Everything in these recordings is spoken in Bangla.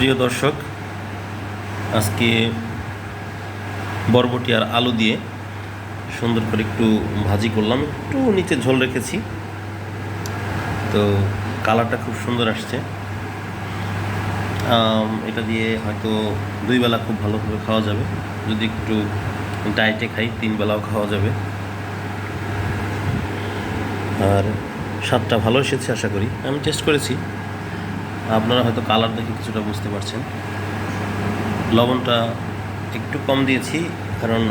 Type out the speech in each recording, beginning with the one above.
প্রিয় দর্শক, আজকে বরবটি আর আলু দিয়ে সুন্দর করে একটু ভাজি করলাম, একটু নিচে ঝোল রেখেছি। তো কালারটা খুব সুন্দর আসছে। এটা দিয়ে হয়তো দুই বেলা খুব ভালোভাবে খাওয়া যাবে। যদি একটু ডায়েটে খাই, তিন বেলাও খাওয়া যাবে। আর স্বাদটা ভালো এসেছে আশা করি। আমি টেস্ট করেছি। আপনারা হয়তো কালার দেখে কিছুটা বুঝতে পারছেন। লবণটা একটু কম দিয়েছি, কারণ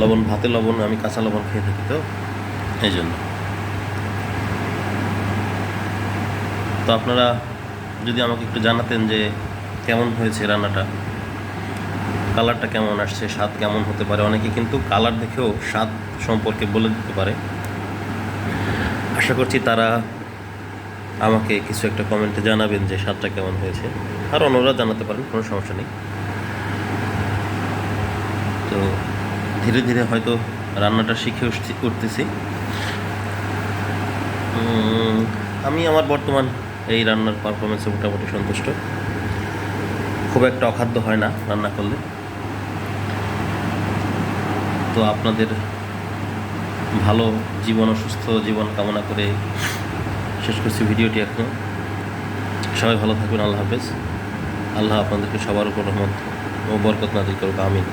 লবণ, ভাতে লবণ, আমি কাঁচা লবণ খেয়ে থাকি তো, এই জন্য। তো আপনারা যদি আমাকে একটু জানাতেন যে কেমন হয়েছে রান্নাটা কালারটা কেমন আসছে, স্বাদ কেমন হতে পারে? অনেকে কিন্তু কালার দেখেও স্বাদ সম্পর্কে বলে দিতে পারে। আশা করছি তারা আমাকে কিছু একটা কমেন্টে জানাবেন যে স্বাদটা কেমন হয়েছে। আর অন্যরা জানাতে পারেন, কোনো সমস্যা নেই। তো ধীরে ধীরে হয়তো রান্নাটা শিখে উঠতেছি। আমি আমার বর্তমান এই রান্নার পারফরমেন্সে মোটামুটি সন্তুষ্ট। খুব একটা অখাদ্য হয় না রান্না করলে। তো আপনাদের ভালো জীবন, সুস্থ জীবন কামনা করে শেষ করছি ভিডিওটি এখন। সবাই ভালো থাকবেন, আল্লাহ হাফেজ। আল্লাহ আপনাদেরকে সবার উপর রহমত ও বরকত নাদিল করুক, আমিন।